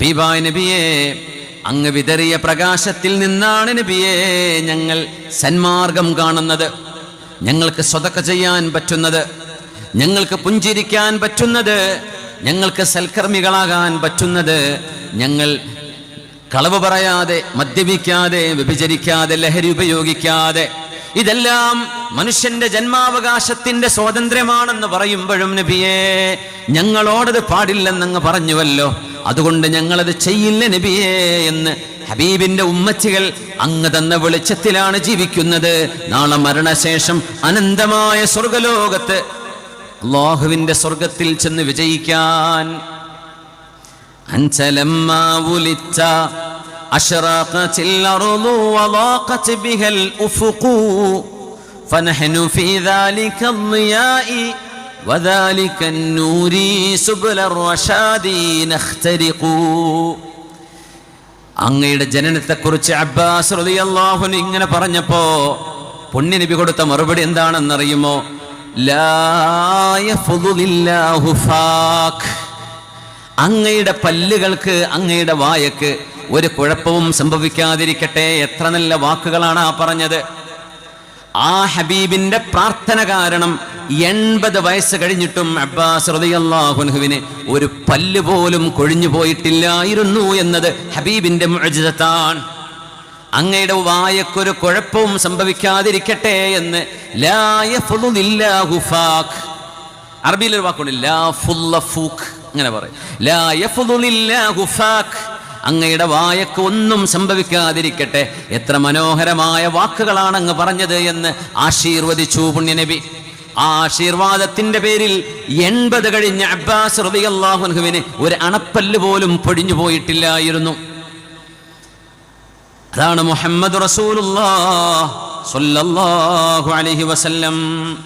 ഹബീബായ അങ്ങ് വിതറിയ പ്രകാശത്തിൽ നിന്നാണ് നബിയെ ഞങ്ങൾ സന്മാർഗം കാണുന്നത്. ഞങ്ങൾക്ക് സ്വതക്ക ചെയ്യാൻ പറ്റുന്നത് ഞങ്ങൾക്ക് പുഞ്ചിരിക്കാൻ പറ്റുന്നത് ഞങ്ങൾക്ക് സൽക്കർമ്മികളാകാൻ പറ്റുന്നത് ഞങ്ങൾ കളവ് പറയാതെ മദ്യപിക്കാതെ വ്യഭിചരിക്കാതെ ലഹരി ഉപയോഗിക്കാതെ ഇതെല്ലാം മനുഷ്യന്റെ ജന്മാവകാശത്തിന്റെ സ്വാതന്ത്ര്യമാണെന്ന് പറയുമ്പോഴും നബിയെ ഞങ്ങളോടത് പാടില്ലെന്നങ്ങ് പറഞ്ഞുവല്ലോ. അതുകൊണ്ട് ഞങ്ങളത് ചെയ്യില്ല നബിയേ എന്ന് ഹബീബിന്റെ ഉമ്മച്ചികൾ അങ്ങ് തന്ന വെളിച്ചത്തിലാണ് ജീവിക്കുന്നത് നാളെ മരണശേഷം അനന്തമായ സ്വർഗലോകത്ത് അള്ളാഹുവിന്റെ സ്വർഗത്തിൽ ചെന്ന് വിജയിക്കാൻ أنت لما ولدت أشرقت الأرض وضاقت بها الأفق فنحن في ذلك الضياء وذلك النور سبل الرشاد نخترق അങ്ങയുടെ ജനനത്തെക്കുറിച്ച് അബ്ബാസ് റളിയല്ലാഹു ഇങ്ങനെ പറഞ്ഞപ്പോ പുണ്യനബി കൊടുത്ത മറുപടി എന്താണെന്നറിയുമോ ലാ യഫ്ളുലില്ലാഹു ഫാഖ് അങ്ങയുടെ പല്ലുകൾക്ക് അങ്ങയുടെ വായക്ക് ഒരു കുഴപ്പവും സംഭവിക്കാതിരിക്കട്ടെ എത്ര നല്ല വാക്കുകളാണ് ആ പറഞ്ഞത് ആ ഹബീബിന്റെ പ്രാർത്ഥന കാരണം എൺപത് വയസ്സ് കഴിഞ്ഞിട്ടും അബ്ബാസ് റളിയല്ലാഹുവിന് ഒരു പല്ല് പോലും കൊഴിഞ്ഞു പോയിട്ടില്ലായിരുന്നു എന്നത് ഹബീബിന്റെ മുഅ്ജിസത്താണ്. അങ്ങയുടെ വായക്കൊരു കുഴപ്പവും സംഭവിക്കാതിരിക്കട്ടെ എന്ന് അറബിയിൽ ഒരു വാക്കുണ്ട് അങ്ങനെ പറയും. അങ്ങയുടെ വായക്ക് ഒന്നും സംഭവിക്കാതിരിക്കട്ടെ. എത്ര മനോഹരമായ വാക്കുകളാണ് അങ്ങ് പറഞ്ഞത് എന്ന് ആശീർവദിച്ചു പുണ്യനബി. ആ ആശീർവാദത്തിന്റെ പേരിൽ എൺപത് കഴിഞ്ഞ അബ്ബാസ് റബിഅള്ളാഹുഹുവിന് ഒരു അണപ്പല്ല് പോലും പൊടിഞ്ഞു പോയിട്ടില്ലായിരുന്നു. അതാണ് മുഹമ്മദ് സ്വല്ലല്ലാഹു അലൈഹി വസല്ലം.